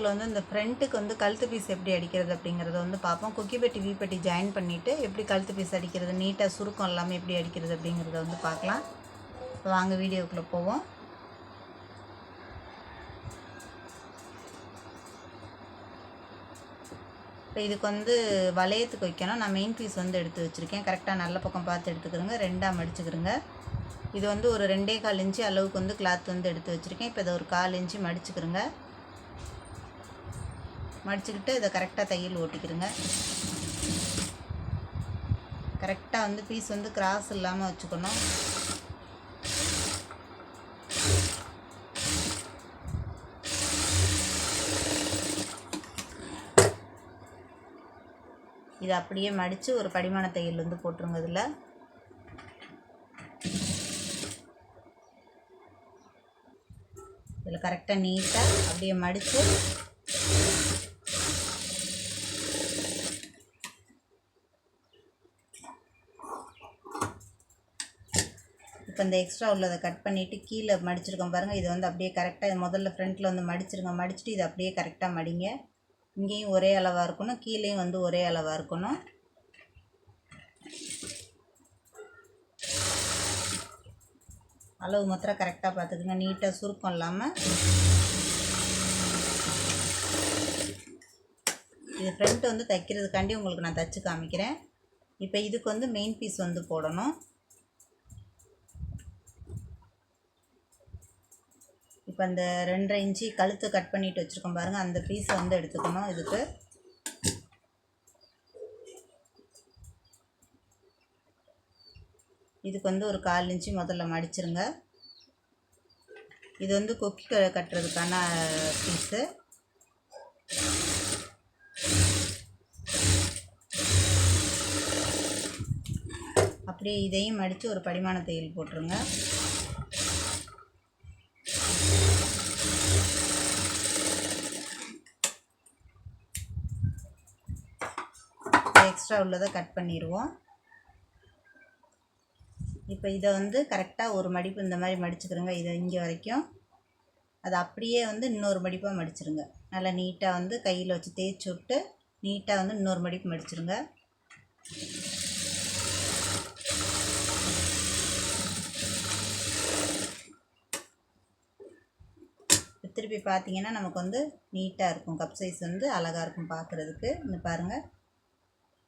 வீடியோவில் வந்து இந்த ஃப்ரண்ட்டுக்கு வந்து கழுத்து பீஸ் எப்படி அடிக்கிறது அப்படிங்கிறத வந்து பார்ப்போம். குக்கி பெட்டி வி பெட்டி ஜாயின் பண்ணிவிட்டு எப்படி கழுத்து பீஸ் அடிக்கிறது நீட்டாக சுருக்கம் இல்லாமல் எப்படி அடிக்கிறது அப்படிங்கிறத வந்து பார்க்கலாம். வாங்க வீடியோக்குள்ளே போவோம். இப்போ இதுக்கு வந்து வளையத்துக்கு வைக்கணும். நான் மெயின் பீஸ் வந்து எடுத்து வச்சுருக்கேன். கரெக்டாக நல்ல பக்கம் பார்த்து எடுத்துக்கிறோங்க. ரெண்டாக மடிச்சுக்கிறோங்க. இது வந்து ஒரு ரெண்டே கால் இன்ச்சு அளவுக்கு வந்து கிளாத் வந்து எடுத்து வச்சுருக்கேன். இப்போ இதை ஒரு கால் இன்ச்சு மடிச்சுக்கிறோங்க. மடிச்சுக்கிட்டு இதை கரெக்டாக தையல் ஓட்டிக்கிறோங்க கரெக்டாக வந்து பீஸ் வந்து கிராஸ் இல்லாமல் வச்சுக்கணும். இதை அப்படியே மடித்து ஒரு படிமான தையல் வந்து போட்டுருங்க இதில். இதில் கரெக்டாக நீட்டாக அப்படியே மடித்து இப்போ இந்த எக்ஸ்ட்ரா உள்ளதை கட் பண்ணிவிட்டு கீழே மடிச்சிருக்கோம் பாருங்கள் இது வந்து அப்படியே கரெக்டாக முதல்ல ஃப்ரண்ட்டில் வந்து மடிச்சிருங்க. மடிச்சுட்டு இதை அப்படியே கரெக்டாக மடிங்க. இங்கேயும் ஒரே அளவாக இருக்கணும். கீழேயும் வந்து ஒரே அளவாக இருக்கணும். அளவு மாத்திரம் கரெக்டாக பார்த்துக்குங்க. நீட்டாக சுருக்கம் இல்லாமல் இது ஃப்ரண்ட் வந்து தைக்கிறதுக்காண்டி உங்களுக்கு நான் தைச்சு காமிக்கிறேன். இப்போ இதுக்கு வந்து மெயின் பீஸ் வந்து போடணும். இப்போ அந்த ரெண்டரை இன்ச்சு கழுத்து கட் பண்ணிட்டு வச்சுருக்கோம் பாருங்கள் அந்த பீஸை வந்து எடுத்துக்கணும் இதுக்கு. இதுக்கு வந்து ஒரு கால் இன்ச்சு முதல்ல மடிச்சிருங்க. இது வந்து கொக்கி கட்டுறதுக்கான பீஸு அப்படியே இதையும் மடித்து ஒரு படிமான தையல் போட்டுருங்க. எக்ஸ்ட்ரா உள்ளதை கட் பண்ணிடுவோம் இப்போ இதை வந்து கரெக்டாக ஒரு மடிப்பு இந்த மாதிரி மடிச்சுக்கிறோங்க. இதை இங்கே வரைக்கும். அது அப்படியே வந்து இன்னொரு மடிப்பாக மடிச்சிருங்க. நல்லா நீட்டாக வந்து கையில் வச்சு தேய்ச்சி விட்டு நீட்டாக வந்து இன்னொரு மடிப்பு மடிச்சிருங்க. திருப்பி பார்த்தீங்கன்னா நமக்கு வந்து நீட்டாக இருக்கும். கப் சைஸ் வந்து அழகாக இருக்கும் பார்க்குறதுக்கு. இந்த பாருங்கள்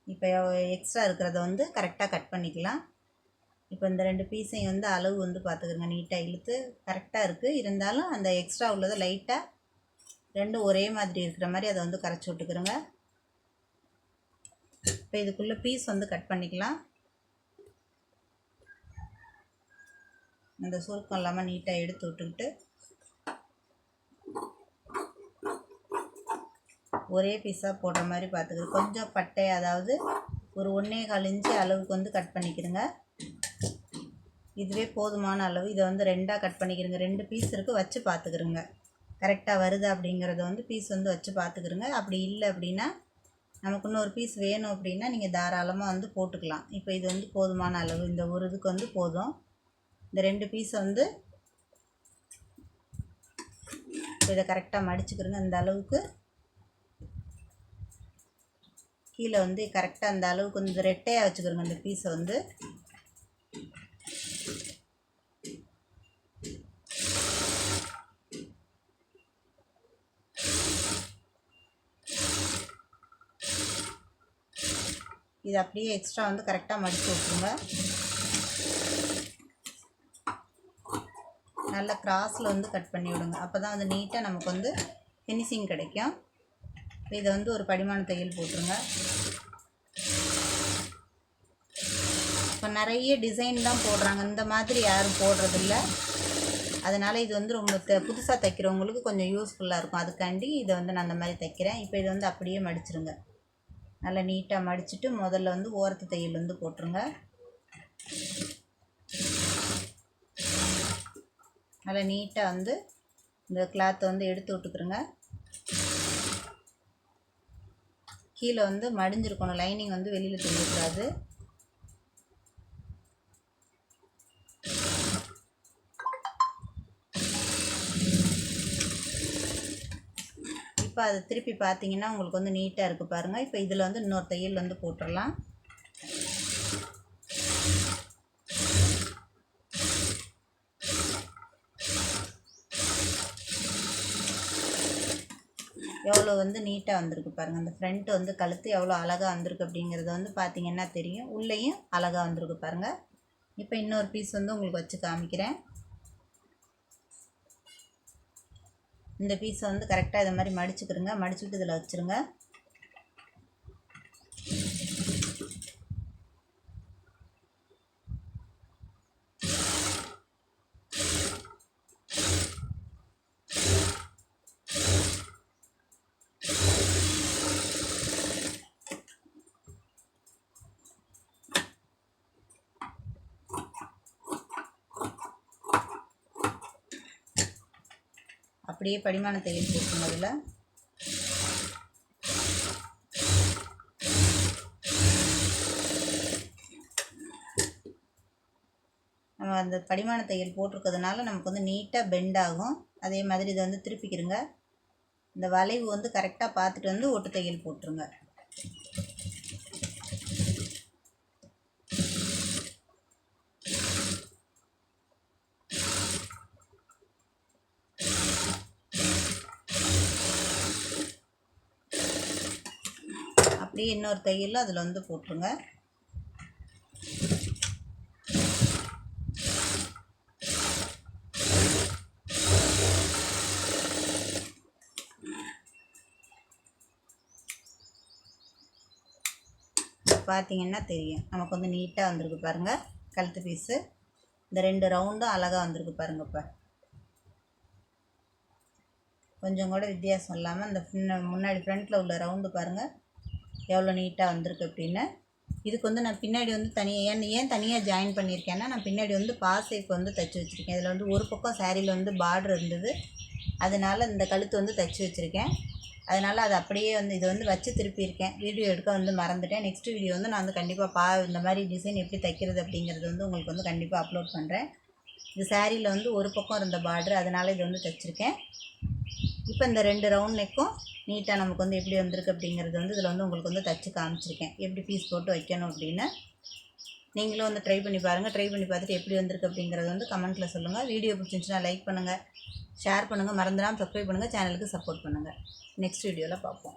இப்போ எக்ஸ்ட்ரா இருக்கிறத வந்து கரெக்டாக கட் பண்ணிக்கலாம். இப்போ இந்த ரெண்டு பீஸையும் வந்து அளவு வந்து பார்த்துக்கிறங்க நீட்டாக இழுத்து கரெக்டாக இருக்குது இருந்தாலும் அந்த எக்ஸ்ட்ரா உள்ளதை லைட்டாக ரெண்டும் ஒரே மாதிரி இருக்கிற மாதிரி அதை வந்து கரைச்சி விட்டுக்கிறோங்க இப்போ இதுக்குள்ளே பீஸ் வந்து கட் பண்ணிக்கலாம். அந்த சுருக்கம் இல்லாமல் நீட்டாக எடுத்து விட்டுக்கிட்டு ஒரே பீஸாக போடுற மாதிரி பார்த்துக்குது கொஞ்சம் பட்டை அதாவது ஒரு ஒன்றே கால் இன்ச்சு அளவுக்கு வந்து கட் பண்ணிக்கிடுங்க. இதுவே போதுமான அளவு. இதை வந்து ரெண்டாக கட் பண்ணிக்கிறங்க ரெண்டு பீஸ் இருக்குது வச்சு பார்த்துக்கிறோங்க கரெக்டாக வருது அப்படிங்கிறத வந்து பீஸ் வந்து வச்சு பார்த்துக்கிறோங்க அப்படி இல்லை அப்படின்னா நமக்கு இன்னொரு பீஸ் வேணும் அப்படின்னா நீங்கள் தாராளமாக வந்து போட்டுக்கலாம். இப்போ இது வந்து போதுமான அளவு. இந்த ஒரு இதுக்கு வந்து போதும். இந்த ரெண்டு பீஸை வந்து இதை கரெக்டாக மடிச்சுக்கிறோங்க இந்த அளவுக்கு கீழே வந்து கரெக்டாக அந்த அளவுக்கு கொஞ்சம் ரெட்டையாக வச்சுக்கிறோங்க அந்த பீஸை வந்து. இது அப்படியே எக்ஸ்ட்ரா வந்து கரெக்டாக மடித்து விட்ருங்க நல்லா கிராஸில் வந்து கட் பண்ணி விடுங்க. அப்போ தான் வந்து நீட்டாக நமக்கு வந்து ஃபினிஷிங் கிடைக்கும். இதை வந்து ஒரு படிமான தையல் போட்டுருங்க. இப்போ நிறைய டிசைன் தான் போடுறாங்க. இந்த மாதிரி யாரும் போடுறதில்ல. அதனால் இது வந்து ரொம்ப த புதுசாக தைக்கிறவங்களுக்கு கொஞ்சம் யூஸ்ஃபுல்லாக இருக்கும். அதுக்காண்டி இதை வந்து நான் அந்த மாதிரி தைக்கிறேன். இப்போ இதை வந்து அப்படியே மடிச்சிருங்க. நல்லா நீட்டாக மடிச்சுட்டு முதல்ல வந்து ஓரத்து தையல் வந்து போட்டுருங்க. நல்லா நீட்டாக வந்து இந்த கிளாத்தை வந்து எடுத்து விட்டுக்கிறோங்க கீழே வந்து மடிஞ்சிருக்கணும். லைனிங் வந்து வெளியில் தெரியக்கூடாது இப்போ அதை திருப்பி பார்த்தீங்கன்னா உங்களுக்கு வந்து நீட்டாக இருக்குது பாருங்கள் இப்போ இதில் வந்து இன்னொரு தையல் வந்து போட்டுடலாம் எவ்வளோ வந்து நீட்டாக வந்திருக்கு பாருங்கள் அந்த ஃப்ரண்ட் வந்து கழுத்து எவ்வளோ அழகாக வந்திருக்கு அப்படிங்கிறத வந்து பார்த்தீங்கன்னா தெரியும். உள்ளேயும் அழகாக வந்திருக்கு பாருங்கள் இப்போ இன்னொரு பீஸ் வந்து உங்களுக்கு வச்சு காமிக்கிறேன். இந்த பீஸை வந்து கரெக்டாக இதை மாதிரி மடிச்சுக்கிறங்க மடிச்சுட்டு இதில் வச்சுருங்க. அப்படியே படிமான தையல் போட்டுருங்க அதில் நம்ம அந்த படிமான தையல் போட்டிருக்கிறதுனால நமக்கு வந்து நீட்டாக பெண்ட் ஆகும். அதே மாதிரி இதை வந்து திருப்பிக்கிறங்க இந்த வளைவு வந்து கரெக்டாக பார்த்துட்டு வந்து ஒட்டு தையல் போட்டுருங்க. அப்படியே இன்னொரு தையல் அதில் வந்து போட்டுருங்க. பார்த்தீங்கன்னா தெரியும். நமக்கு வந்து நீட்டாக வந்திருக்கு பாருங்கள் கழுத்து பீஸு இந்த ரெண்டு ரவுண்டும் அழகாக வந்திருக்கு பாருங்கள் இப்போ. கொஞ்சம் கூட வித்தியாசம் இல்லாமல் இந்த முன்னாடி ஃப்ரண்ட்டில் உள்ள ரவுண்டு பாருங்கள் எவ்வளோ நீட்டாக வந்திருக்கு அப்படின்னு. இதுக்கு வந்து நான் பின்னாடி வந்து தனியாக ஏன் ஏன் தனியாக ஜாயின் பண்ணியிருக்கேன்னா நான் பின்னாடி வந்து பாசைக்கு வந்து தைச்சி வச்சுருக்கேன். இதில் வந்து ஒரு பக்கம் சேரீயில் வந்து பார்டர் இருந்தது. அதனால் இந்த கழுத்து வந்து தைச்சி வச்சுருக்கேன். அதனால் அது அப்படியே வந்து இதை வந்து வச்சு திருப்பியிருக்கேன். வீடியோ எடுக்க வந்து மறந்துட்டேன். நெக்ஸ்ட் வீடியோ வந்து நான் வந்து கண்டிப்பாக பா இந்த மாதிரி டிசைன் எப்படி தைக்கிறது அப்படிங்கிறது வந்து உங்களுக்கு வந்து கண்டிப்பாக அப்லோட் பண்ணுறேன் இது சேரீயில் வந்து ஒரு பக்கம் இருந்த பார்டர் அதனால் இது வந்து தைச்சிருக்கேன். இப்போ இந்த ரெண்டு ரவுண்ட் நெக்கும் நீட்டாக நமக்கு வந்து எப்படி வந்திருக்கு அப்படிங்கிறது வந்து இதில் வந்து உங்களுக்கு வந்து தச்சு காமிச்சிருக்கேன். எப்படி பீஸ் போட்டு வைக்கணும் அப்படின்னு. நீங்களும் வந்து ட்ரை பண்ணி பாருங்கள் ட்ரை பண்ணி பார்த்துட்டு எப்படி வந்திருக்கு அப்படிங்கிறது வந்து கமெண்ட்டில் சொல்லுங்கள் வீடியோ பிடிச்சிருந்துச்சுன்னா லைக் பண்ணுங்கள் ஷேர் பண்ணுங்கள் மறந்துடாமல் சப்ஸ்கிரைப் பண்ணுங்கள் சேனலுக்கு சப்போர்ட் பண்ணுங்கள் நெக்ஸ்ட் வீடியோவில் பார்ப்போம்.